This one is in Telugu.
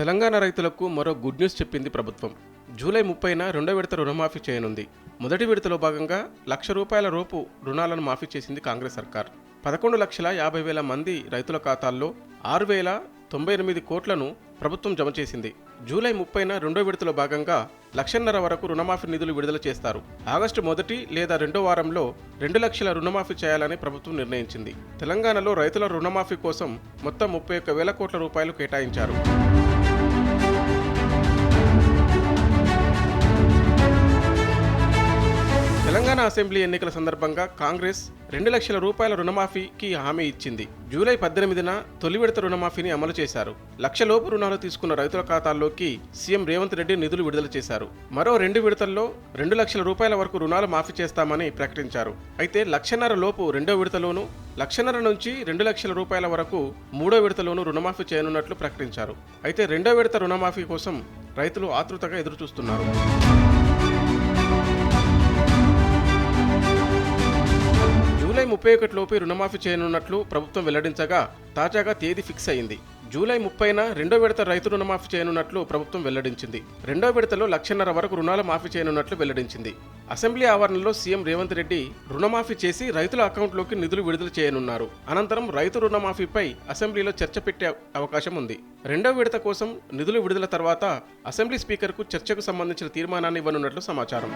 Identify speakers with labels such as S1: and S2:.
S1: తెలంగాణ రైతులకు మరో గుడ్ న్యూస్ చెప్పింది ప్రభుత్వం. జూలై ముప్పైన రెండో విడత రుణమాఫీ చేయనుంది. మొదటి విడతలో భాగంగా లక్ష రూపాయల రూపు రుణాలను మాఫీ చేసింది కాంగ్రెస్ సర్కార్. పదకొండు లక్షల యాభై వేల మంది రైతుల ఖాతాల్లో ఆరు వేల తొంభై ఎనిమిది కోట్లను ప్రభుత్వం జమ చేసింది. జూలై ముప్పైన రెండో విడతలో భాగంగా లక్షన్నర వరకు రుణమాఫీ నిధులు విడుదల చేస్తారు. ఆగస్టు మొదటి లేదా రెండో వారంలో రెండు లక్షల రుణమాఫీ చేయాలని ప్రభుత్వం నిర్ణయించింది. తెలంగాణలో రైతుల రుణమాఫీ కోసం మొత్తం ముప్పై ఒక్క వేల కోట్ల రూపాయలు కేటాయించారు. తెలంగాణ అసెంబ్లీ ఎన్నికల సందర్భంగా కాంగ్రెస్ రెండు లక్షల రూపాయల రుణమాఫీకి హామీ ఇచ్చింది. జూలై పద్దెనిమిదిన తొలి విడత రుణమాఫీని అమలు చేశారు. లక్షలోపు రుణాలు తీసుకున్న రైతుల ఖాతాల్లోకి సీఎం రేవంత్ రెడ్డి నిధులు విడుదల చేశారు. మరో రెండు విడతల్లో రెండు లక్షల రూపాయల వరకు రుణాలు మాఫీ చేస్తామని ప్రకటించారు. అయితే లక్షన్నర లోపు రెండో విడతలోనూ లక్షన్నర నుంచి రెండు లక్షల రూపాయల వరకు మూడో విడతలోనూ రుణమాఫీ చేయనున్నట్లు ప్రకటించారు. అయితే రెండో విడత రుణమాఫీ కోసం రైతులు ఆతృతగా ఎదురుచూస్తున్నారు. ముప్పై ఒకటిలోపు రుణమాఫీ చేయనున్నట్లు ప్రభుత్వం వెల్లడించగా తాజాగా తేదీ ఫిక్స్ అయింది. జూలై ముప్పైన రెండో విడత రైతు రుణమాఫీ చేయనున్నట్లు ప్రభుత్వం వెల్లడించింది. రెండో విడతలో లక్షన్నర వరకు రుణాలు మాఫీ చేయనున్నట్లు వెల్లడించింది. అసెంబ్లీ ఆవరణలో సీఎం రేవంత్ రెడ్డి రుణమాఫీ చేసి రైతుల అకౌంట్లోకి నిధులు విడుదల చేయనున్నారు. అనంతరం రైతు రుణమాఫీపై అసెంబ్లీలో చర్చ పెట్టే అవకాశం ఉంది. రెండో విడత కోసం నిధులు విడుదల తర్వాత అసెంబ్లీ స్పీకర్కు చర్చకు సంబంధించిన తీర్మానాన్ని ఇవ్వనున్నట్లు సమాచారం.